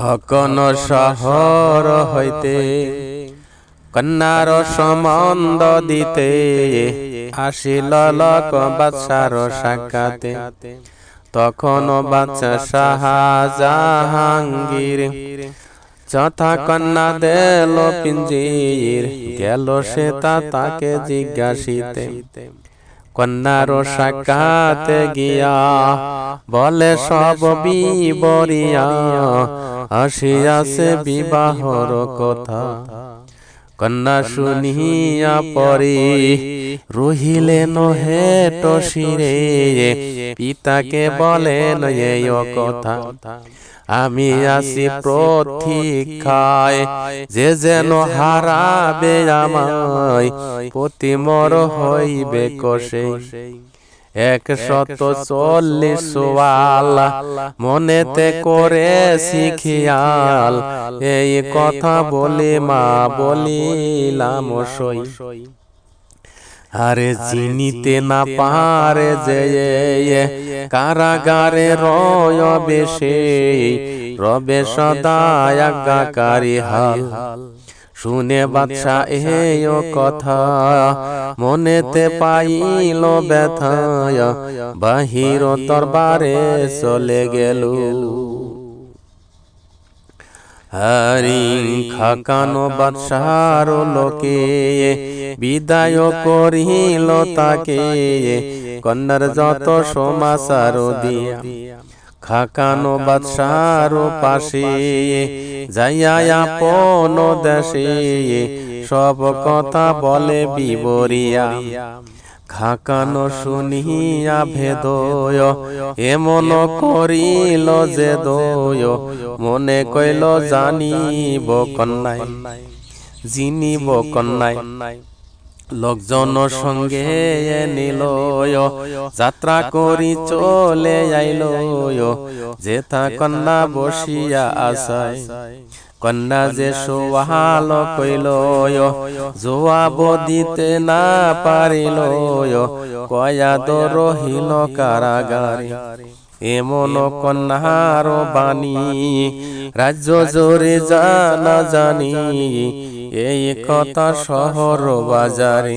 হকন শহর হইতে, কন্যার সম্বন্ধ দিতে, আসিল লোক বাদশার সাক্ষাতে। তখন বাচ্চা শাহজাহাঙ্গীর যথা কন্যা দেল পিঞ্জির, গেল সে তা তাকে জিজ্ঞাসিতে। কন্যার সাক্ষাতে গিয়া বলে সব বিবরিয়া আসিয়াছে বিবাহর কথা। কন্যা শুনিয়া পরে রহিলেন হে টসিরে। পিতাকে বলেন এই কথা আমি আসি প্রতীক্ষায়। যে যেন হারাবে আমায় প্রতিমর হইবে কষে একশত চল্লিশ মনেতে করে শিখিয়াল। এই কথা বলি মা বলিলাম সই আরে চিনিতে না পারে যে কারাগারে রয় বেশে রবে সদায় আজ্ঞাকারী হাল। শুনে বাদশা এই কথা। মনেতে পাইল ব্যথায়। বাহির দরবারে চলে গেল। হারিং খাকানো বাদশার লোকে, বিদায় করিল তাকে কন্যার যত সমাচার দিয়া। খাকানো বাদশার পাশে যাইয়া আপন দেশে, সব কথা বলে বিবরিয়া। খাকানো শুনিয়া ভেদয় এমন করিল যে দয়। মনে কইল জানিব কন্যাই জিনিব কন্যাই। লোকজন সঙ্গে নিল যাত্রা করি চলে আইল যেথা কন্যা বসিয়া আসায় কন্যা যে সোহাল কইল জবাব দিতে না পারিল কয়া তো রহিল কারাগারে। এমন কন্যার বাণী রাজ্য জোরে জানা জানি এই কথা শহর বাজারে।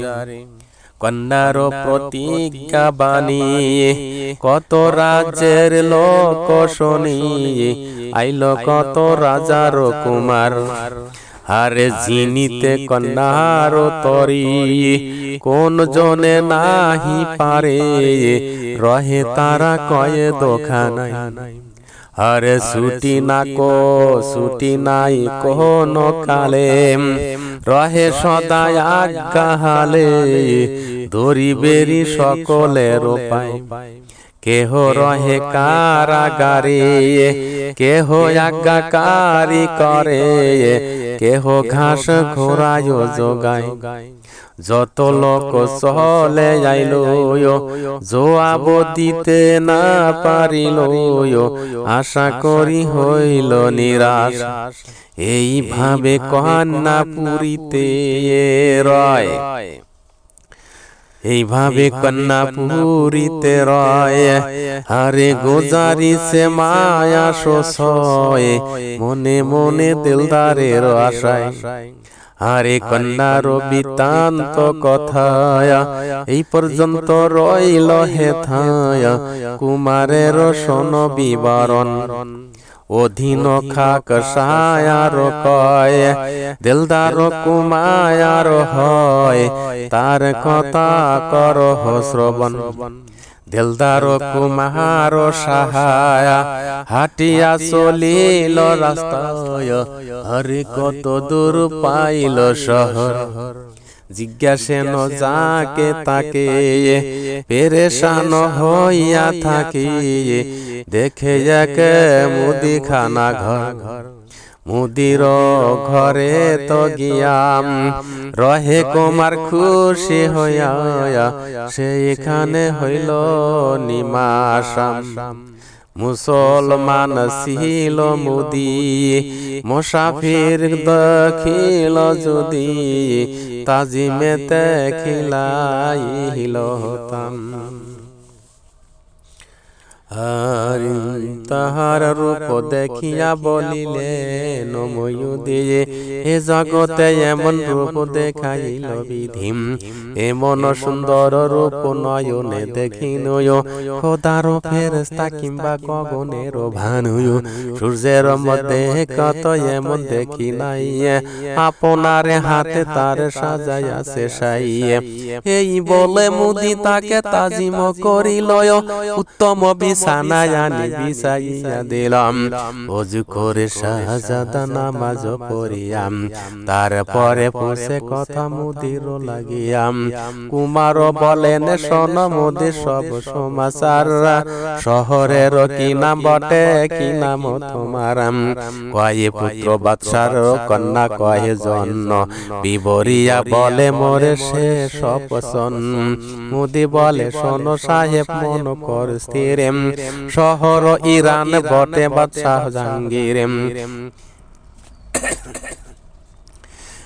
কন্যার প্রতিজ্ঞা বাণী কত রাজ্যের লোক শুনি আইল কত রাজার কুমার। আরে জিনিতে কন্যার তরি। কোন জনে নাহি পারে। রহে তারা কয়ে দোখানায় আরে ছুটি না কো ছুটি নাই কোন কালে। রহে সদায় আজ্ঞাহালে ধরি বেরি সকলের পায় কেহ রহে কারাগারে। কেহ আজ্ঞাকারী করে কেহ ঘাস ঘোরায় যোগায় যত লোক সহলে আইল জোয়াব দিতে না পারিল আশা করি হইল নিরাশ। এইভাবে কন্যা পুরীতে রয়। এইভাবে কন্যা পুরীতে রয়। আরে গোজারি সে মায়া শোষয়। মনে মনে দিলদারের আশায়। আরে কন্যার বৃত্তান্ত কথায়া। এই পর্যন্ত রইল হেথায়া। কুমারের শোন বিবরণ। অধীন খাক সায়ার কয়, দিলদার কুমায়ার হয়, তার কথা কর শ্রবণ। দিলদার কুমার সাহায়া হাটিয়া চলিল রাস্তায়, হরে কত দূর পাইল শহর। জিজ্ঞাসেন যাকে তাকে, পেরেশান হইয়া থাকি দেখে যাকে মুদিখানা ঘর। মুদির ঘরে তো গিয়াম। রহে কুমার খুশি হইয়া সেইখানে হইল নিমাসাম মুসলমান ছিল মুদি। মুসাফির দখিল যদি। তাজিমেতে খিলাইল হতাম। হারি তাহার রূপ দেখিয়া বলিলে নময়ু দিয়ে এ জগতে এমন রূপ দেখাইল বিধিম এমন সুন্দর রূপ নয়নে দেখি নয় খোদার ফেরস্তা কিংবা গগনের ভানুয় সূর্যের মধ্যে কত এমন দেখি নাই, আপনার হাতে তার সাজাইয়াছে সাই। এই বলে মুদি তাকে তাজিম করিল, উত্তম বিছানায় বিছাইয়া দিলাম। অজু করে শাহজাদা নামাজ পড়িয়াম। তারপরে পৌঁছে কথা মুদির লাগিয়াম। কুমার বলেন শোন মুদি সব সমাচার শহরের কি নাম বটে? কি নাম তোমার কয়ে পুত্র বাদশার কন্যা কয়ে জন্ম। বিবরিয়া বলে মোরে সে সপসন। মুদি বলে শোন সাহেব মন কর স্থির শহর ইরান বটে বাদশাহ জাহাঙ্গীর।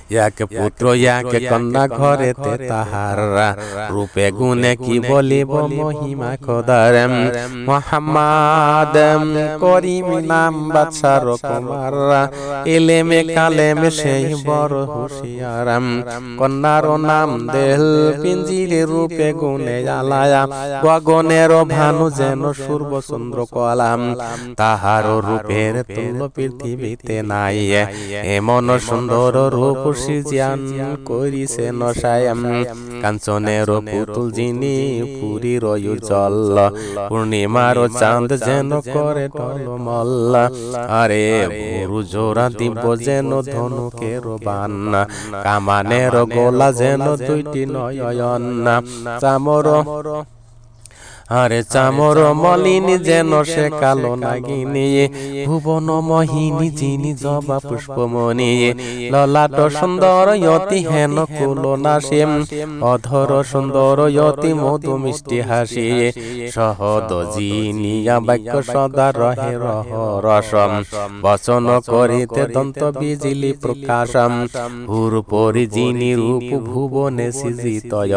এক পুত্র এক কন্যা ঘরেতে তাহার। রূপে গুণে কি বলিব মহিমা খোদার মোহাম্মদ করিম নাম বাদশার কুমার এলেমে কালেমে সেই বড় হুশিয়ার কন্যার নাম দেল পিঞ্জিরে রূপে গুণে আলায়া। গগনের ভানু যেন সূর্য চন্দ্র কলাম। তাহার রূপের তুল পৃথিবীতে নাই। এমন সুন্দর রূপ সিজিয়ান করিছে নশায়াম কাঞ্চনের পুতুল যিনি পুরীর জল। পূর্ণিমার চাঁদ যেন করে টলমল। আরে ভোরু জোড়া দিব যেন ধনুকের বান। কামানের গোলা যেন দুইটি নয়ন চামর আরে চামর মলিনী যেন সে কালো নাগিনী। ভুবন মহিনী যিনি জবা পুষ্পমণি। ললাট সুন্দর ইয়তি হেন কুল নাসিম। অধর সুন্দর ইয়তি মধু মিষ্টি হাসি। সহদ জিনিয়া বাক্য সদা রহে রহ রসম। বচন করিতে দন্ত বিজিলি প্রকাশম। হুর পরি যিনি রূপ ভুবনে সিজিতয়।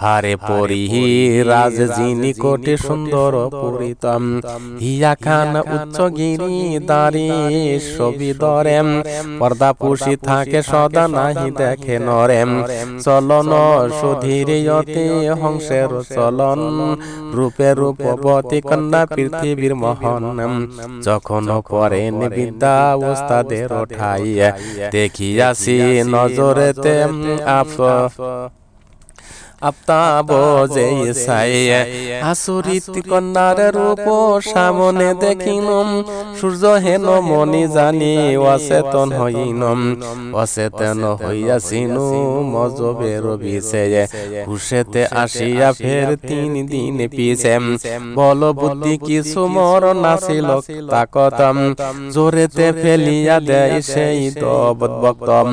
হারে পরি রাজ যিনি কোটি সুন্দর পুরিতম হিয়া খান উচ্চ গিরি দারি। ছবি দরেম পর্দা পুষি থাকে সদা নাহি দেখে নরেম চলন সুধীরিয়তে হংসের চলন। রূপে রূপবতী কন্যা পৃথিবীর মহন। যখন করেন বিদ্যা ওস্তাদের ঠাইয়া দেখিয়াছি নজরেতে আপ আফতাব যে সাই আসরিত কন্যার রূপ সামনে দেখিনম সূর্য হেন মনি জানি অচেতন হইনম অচেতন হইয়াছিনু হুশেতে আসিয়া ফের তিন দিন পিছে বল বুদ্ধি কিছু মর নাছিল তাকতম। জোরেতে ফেলিয়া দেয় সেই তবক্তম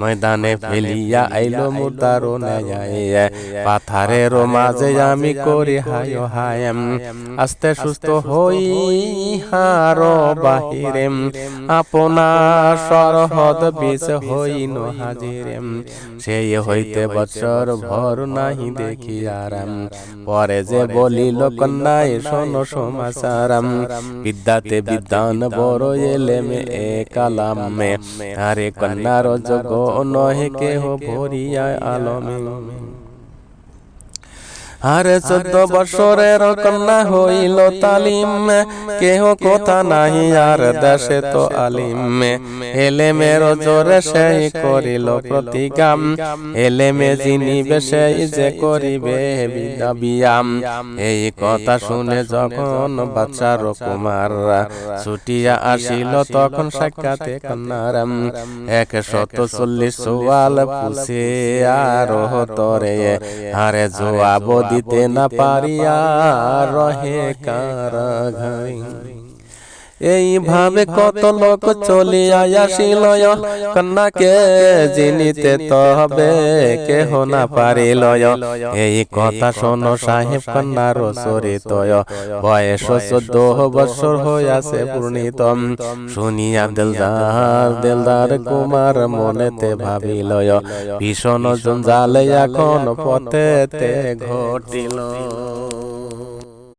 ময়দানে ফেলিয়া আইলো মুদার নেয় পাথারের মাঝে আমি করি হায় হায় আস্তে সুস্থ হই হার বাহিরে আপনার সরহদ বিষ হইন হাজিরে সেই হইতে বছর ভর নাহি দেখি আরাম পরে যে বলি বলিল কন্যায় শোন সমাচারাম বিদ্যাতে বিদ্যান বড় এলেমে এ কালামে আরে কন্যার যোগ নহে কেহ ভরিয়া আলমে। আরে চোদ্দ বছরের কন্যা হইল তালিম। কেহ কথা নাহি আর দেশে তো আলিম। এলেমের জোরে সেই করিল প্রতিগাম। এলেমে জিনিবে সেই যে করিবে বিয়াম এই কথা শুনে যখন বাচ্চার কুমার ছুটিয়া আসিল তখন সাক্ষাতে কন্যারাম। এক শত চল্লিশ চুয়াল পুষে আর তরে আরে জোয়াব দিতে না পারিয়া রহে কারাঘাই এইভাবে কত লোক চলিয়া আসিল কন্যাকে জিনিতে তবে কেহ না পারিল এই কথা শোনো সাহেব কন্যার চরিত বয়স চোদ্দ বছর হইয়াছে পূর্ণিতম। শুনিয়া দিলদার দিলদার কুমার মনেতে ভাবিল ভীষণ জঞ্জালে এখন পথেতে ঘটিল।